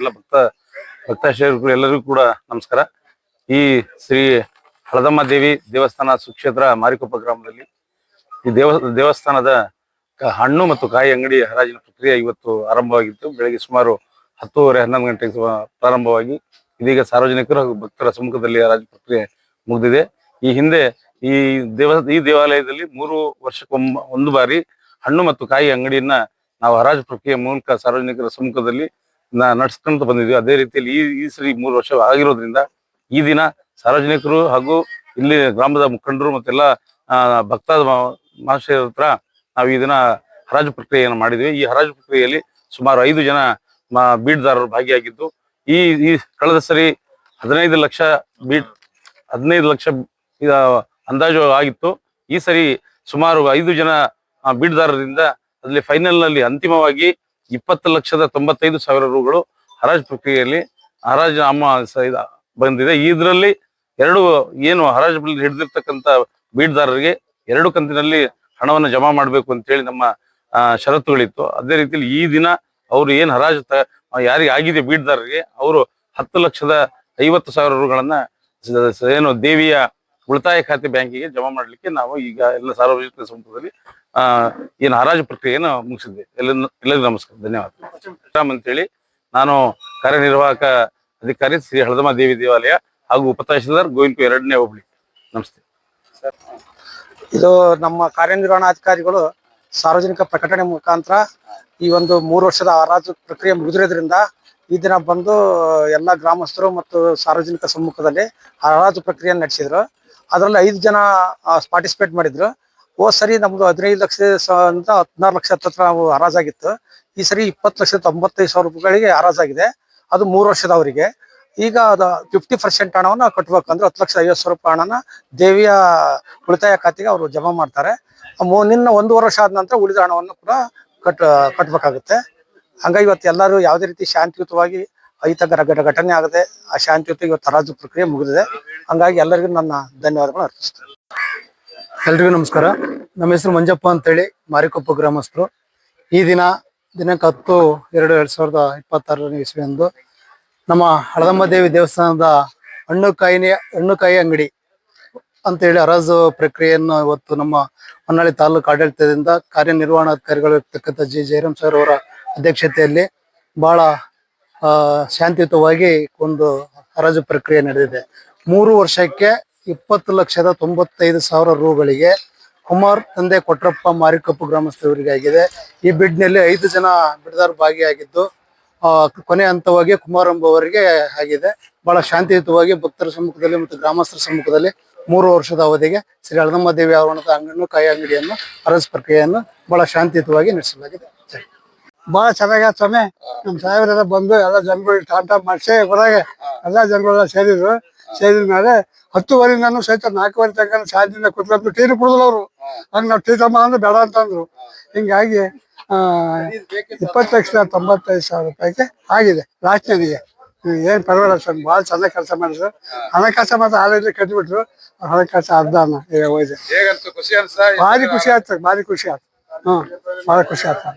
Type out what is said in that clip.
ಎಲ್ಲ ಭಕ್ತ ಭಕ್ತಾಶ್ರಯರು ಎಲ್ಲರಿಗೂ ಕೂಡ ನಮಸ್ಕಾರ. ಈ ಶ್ರೀ ಹಳದಮ್ಮ ದೇವಿ ದೇವಸ್ಥಾನ ಸುಕ್ಷೇತ್ರ ಮಾರಿಕೊಪ್ಪ ಗ್ರಾಮದಲ್ಲಿ ಈ ದೇವ, ದೇವಸ್ಥಾನದ ಹಣ್ಣು ಮತ್ತು ಕಾಯಿ ಅಂಗಡಿ ಹರಾಜಿನ ಪ್ರಕ್ರಿಯೆ ಇವತ್ತು ಆರಂಭವಾಗಿತ್ತು. ಬೆಳಗ್ಗೆ ಸುಮಾರು ಹತ್ತೂವರೆ, ಹನ್ನೊಂದು ಗಂಟೆಗೆ ಪ್ರಾರಂಭವಾಗಿ ಇದೀಗ ಸಾರ್ವಜನಿಕರು ಹಾಗೂ ಭಕ್ತರ ಸಮ್ಮುಖದಲ್ಲಿ ಹರಾಜು ಪ್ರಕ್ರಿಯೆ ಮುಗಿದಿದೆ. ಈ ಹಿಂದೆ ಈ ದೇವ, ಈ ದೇವಾಲಯದಲ್ಲಿ ಮೂರು ವರ್ಷಕ್ಕೊಮ್ಮ, ಒಂದು ಬಾರಿ ಹಣ್ಣು ಮತ್ತು ಕಾಯಿ ಅಂಗಡಿಯನ್ನ ನಾವು ಹರಾಜು ಪ್ರಕ್ರಿಯೆ ಮೂಲಕ ಸಾರ್ವಜನಿಕರ ಸಮ್ಮುಖದಲ್ಲಿ ನ- ನಡ್ಸ್ಕೊಂತ ಬಂದಿದ್ವಿ. ಅದೇ ರೀತಿಯಲ್ಲಿ ಈ ಈ ಸರಿ ಮೂರು ವರ್ಷ ಆಗಿರೋದ್ರಿಂದ ಈ ದಿನ ಸಾರ್ವಜನಿಕರು ಹಾಗೂ ಇಲ್ಲಿ ಗ್ರಾಮದ ಮುಖಂಡರು ಮತ್ತೆಲ್ಲ ಆ, ಭಕ್ತ ಮಹಾಶಯರ ಹತ್ರ ನಾವು ಈ ದಿನ ಹರಾಜು ಪ್ರಕ್ರಿಯೆಯನ್ನು ಮಾಡಿದ್ವಿ. ಈ ಹರಾಜು ಪ್ರಕ್ರಿಯೆಯಲ್ಲಿ ಸುಮಾರು ಐದು ಜನ ಬೀಡ್ದಾರರು ಭಾಗಿಯಾಗಿದ್ದು. ಈ ಈ ಕಳೆದ ಸರಿ ಹದಿನೈದು ಲಕ್ಷ ಬೀಡ್ ಹದಿನೈದು ಲಕ್ಷ ಅಂದಾಜು ಆಗಿತ್ತು. ಈ ಸರಿ ಸುಮಾರು ಐದು ಜನ ಬೀಡ್ದಾರರಿಂದ ಅಲ್ಲಿ ಫೈನಲ್ನಲ್ಲಿ ಅಂತಿಮವಾಗಿ ಇಪ್ಪತ್ತು ಲಕ್ಷದ ತೊಂಬತ್ತೈದು ಸಾವಿರ ರೂಗಳು ಹರಾಜು ಪ್ರಕ್ರಿಯೆಯಲ್ಲಿ ಹರಾಜು ಇದ- ಬಂದಿದೆ. ಇದರಲ್ಲಿ ಎರಡು ಏನು ಹರಾಜು ಹಿಡಿದಿರ್ತಕ್ಕಂಥ ಬೀಡ್ದಾರರಿಗೆ ಎರಡು ಕಂತಿನಲ್ಲಿ ಹಣವನ್ನು ಜಮಾ ಮಾಡಬೇಕು ಅಂತೇಳಿ ನಮ್ಮ ಷರತ್ತುಗಳಿತ್ತು. ಅದೇ ರೀತಿಯಲ್ಲಿ ಈ ದಿನ ಅವರು ಏನು ಹರಾಜು ತ- ಯಾರಿಗೆ ಆಗಿದೆ ಬೀಡ್ದಾರರಿಗೆ, ಅವರು ಹತ್ತು ಲಕ್ಷದ ಐವತ್ತು ಸಾವಿರ ರೂಗಳನ್ನ ಏನು ದೇವಿಯ ಉಳಿತಾಯ ಖಾತೆ ಬ್ಯಾಂಕಿಗೆ ಜಮಾ ಮಾಡಲಿಕ್ಕೆ ನಾವು ಈಗ ಎಲ್ಲ ಸಾರ್ವಜನಿಕ ಸಮೂಹದಲ್ಲಿ ಏನು ಹರಾಜು ಪ್ರಕ್ರಿಯೆಯನ್ನು ಮುಗಿಸಿದ್ವಿ. ಎಲ್ಲ ಎಲ್ಲರಿಗೂ ನಮಸ್ಕಾರ. ಧನ್ಯವಾದ. ಅಂತೇಳಿ ನಾನು ಕಾರ್ಯನಿರ್ವಾಹಕ ಅಧಿಕಾರಿ ಶ್ರೀ ಹಳದಮ್ಮ ದೇವಿ ದೇವಾಲಯ ಹಾಗೂ ಉಪತಹಶೀಲ್ದಾರ್ ಗೋವಿಂದಪುರ ಎರಡನೇ ಹೋಬಳಿ. ನಮಸ್ತೆ. ಇದು ನಮ್ಮ ಕಾರ್ಯನಿರ್ವಹಣಾಧಿಕಾರಿಗಳು ಸಾರ್ವಜನಿಕ ಪ್ರಕಟಣೆ ಮುಖಾಂತರ ಈ ಒಂದು ಮೂರು ವರ್ಷದ ಹರಾಜು ಪ್ರಕ್ರಿಯೆ ಮುಗಿದಿರೋದ್ರಿಂದ ಈ ದಿನ ಬಂದು ಎಲ್ಲ ಗ್ರಾಮಸ್ಥರು ಮತ್ತು ಸಾರ್ವಜನಿಕ ಸಮ್ಮುಖದಲ್ಲಿ ಹರಾಜು ಪ್ರಕ್ರಿಯೆ ನಡೆಸಿದ್ರು. ಅದರಲ್ಲಿ ಐದು ಜನ ಪಾರ್ಟಿಸಿಪೇಟ್ ಮಾಡಿದ್ರು. ಹೋದ್ ಸರಿ, ನಮ್ದು ಹದಿನೈದು ಲಕ್ಷ ಅಂತ ಹದಿನಾರು ಲಕ್ಷ ಹತ್ರ ನಾವು ಹರಾಜಾಗಿತ್ತು ಈ ಸರಿ ಇಪ್ಪತ್ತು ಲಕ್ಷ ತೊಂಬತ್ತೈದು ಸಾವಿರ ರೂಪಾಯಿಗಳಿಗೆ ಹರಾಜಾಗಿದೆ ಅದು ಮೂರು ವರ್ಷದ ಅವರಿಗೆ. ಈಗ ಅದು ಫಿಫ್ಟಿ ಪರ್ಸೆಂಟ್ ಹಣವನ್ನು ಕಟ್ಬೇಕು ಅಂದ್ರೆ ಹತ್ತು ಲಕ್ಷ ಐವತ್ತು ಸಾವಿರ ರೂಪಾಯಿ ಹಣನ ದೇವಿಯ ಉಳಿತಾಯ ಖಾತೆಗೆ ಅವರು ಜಮಾ ಮಾಡ್ತಾರೆ. ನಿನ್ನ ಒಂದೂವರೆ ವರ್ಷ ಆದ ನಂತರ ಉಳಿದ ಹಣವನ್ನು ಕೂಡ ಕಟ್, ಕಟ್ಬೇಕಾಗುತ್ತೆ. ಹಂಗಾಗಿ ಇವತ್ತು ಎಲ್ಲರೂ ಯಾವುದೇ ರೀತಿ ಶಾಂತಿಯುತವಾಗಿ ಐತ ಘಟ ಘಟನೆ ಆಗದೆ ಆ ಶಾಂತಿಯುತ ಇವತ್ತು ತರಾಜು ಪ್ರಕ್ರಿಯೆ ಮುಗಿದಿದೆ. ಹಂಗಾಗಿ ಎಲ್ಲರಿಗೂ ನನ್ನ ಧನ್ಯವಾದಗಳು ಅರ್ಪಿಸ್ತೇನೆ. ಎಲ್ರಿಗೂ ನಮಸ್ಕಾರ. ನಮ್ಮ ಹೆಸರು ಮಂಜಪ್ಪ ಅಂತೇಳಿ, ಮಾರಿಕೊಪ್ಪ ಗ್ರಾಮಸ್ಥರು. ಈ ದಿನ ದಿನಾಂಕ ಹತ್ತು, ಎರಡು, ಎರಡ್ ಸಾವಿರದ ಇಪ್ಪತ್ತಾರನೇ ಇಸ್ವಿಯಂದು ನಮ್ಮ ಹಳದಮ್ಮ ದೇವಿ ದೇವಸ್ಥಾನದ ಹಣ್ಣು ಕಾಯಿನ, ಹಣ್ಣು ಕಾಯಿ ಅಂಗಡಿ ಅಂತೇಳಿ ಹರಾಜು ಪ್ರಕ್ರಿಯೆಯನ್ನು ಇವತ್ತು ನಮ್ಮ ಹೊನ್ನಾಳಿ ತಾಲೂಕು ಆಡಳಿತದಿಂದ ಕಾರ್ಯನಿರ್ವಹಣಾಧಿಕಾರಿಗಳು ಇರ್ತಕ್ಕಂಥ ಜಿ. ಜಯರಾಮ್ ಸರ್ ಅವರ ಅಧ್ಯಕ್ಷತೆಯಲ್ಲಿ ಬಹಳ ಶಾಂತಿಯುತವಾಗಿ ಒಂದು ಹರಾಜು ಪ್ರಕ್ರಿಯೆ ನಡೆದಿದೆ. ಮೂರು ವರ್ಷಕ್ಕೆ ಇಪ್ಪತ್ತು ಲಕ್ಷದ ತೊಂಬತ್ತೈದು ಸಾವಿರ ರೂಗಳಿಗೆ ಕುಮಾರ್ ತಂದೆ ಕೊಟ್ರಪ್ಪ ಮಾರಿಕಪ್ಪು ಆಗಿದೆ ಈ ಬಿಡ್ನಲ್ಲಿ ಐದು ಜನ ಬಿಡ್ದಾರ್ ಭಾಗಿಯಾಗಿದ್ದು ಕೊನೆ ಹಂತವಾಗಿ ಕುಮಾರ್ ಎಂಬುವರಿಗೆ ಆಗಿದೆ. ಬಹಳ ಶಾಂತಿಯುತವಾಗಿ ಭಕ್ತರ ಸಮ್ಮುಖದಲ್ಲಿ ಮತ್ತು ಗ್ರಾಮಸ್ಥರ ಸಮ್ಮುಖದಲ್ಲಿ ಮೂರು ವರ್ಷದ ಅವಧಿಗೆ ಶ್ರೀ ಅಳದಮ್ಮ ದೇವಿ ಆವರಣದ ಅಂಗಡಿಯನ್ನು, ಕಾಯಿ ಅಂಗಡಿಯನ್ನು, ಅರಸ್ ಪ್ರಕ್ರಿಯೆಯನ್ನು ಬಹಳ ಶಾಂತಿಯುತವಾಗಿ ನಡೆಸಲಾಗಿದೆ. ಬಹಳ ಚೆನ್ನಾಗಿ ಸ್ವಾಮಿ. ನಮ್ ಸಾಹೇಬರೆಲ್ಲ ಬಂದು ಎಲ್ಲ ಜನಗಳು ಟಾಟಾ ಮಾಡಿಸಿ ಹೊರಗೆ ಎಲ್ಲ ಜನಗಳೆಲ್ಲ ಸೇರಿದ್ರು. ಸೇರಿದ ಮೇಲೆ ಹತ್ತುವರೆಯಿಂದನೂ ಸಹಿತ ನಾಲ್ಕುವರೆ ತನಕ ಸಾಯದಿಂದ ಕುತ್ಕೊಂಡು ಟೀನು ಕುಡಿದ್ರು ಅವರು. ಹಂಗ ನಾವು ಟೀ ತಮ್ಮ ಅಂದ್ರೆ ಬೇಡ ಅಂತಂದ್ರು ಹಿಂಗಾಗಿ ಇಪ್ಪತ್ತು ಲಕ್ಷದ ತೊಂಬತ್ತೈದು ಸಾವಿರ ರೂಪಾಯಿಗೆ ಆಗಿದೆ ಲಾಸ್ಟ್ ನನಗೆ ಏನ್ ಪರವಾಗಿಲ್ಲ ಸರ್ ಭಾಳ ಚೆನ್ನಾಗಿ ಕೆಲಸ ಮಾಡಿದ್ರು ಹಣಕಾಸು ಮಾತ್ರ ಆಲ್ರೆಡಿ ಕಟ್ಬಿಟ್ರು. ಹಣಕಾಸು ಅರ್ಧನ ಈಗ ಹೋಯ್ತು ಭಾರಿ ಖುಷಿ ಆಯ್ತು ಭಾರಿ ಖುಷಿ ಆಯ್ತು. ಹ್ಮ್ ಬಹಳ ಖುಷಿ ಆಯ್ತು.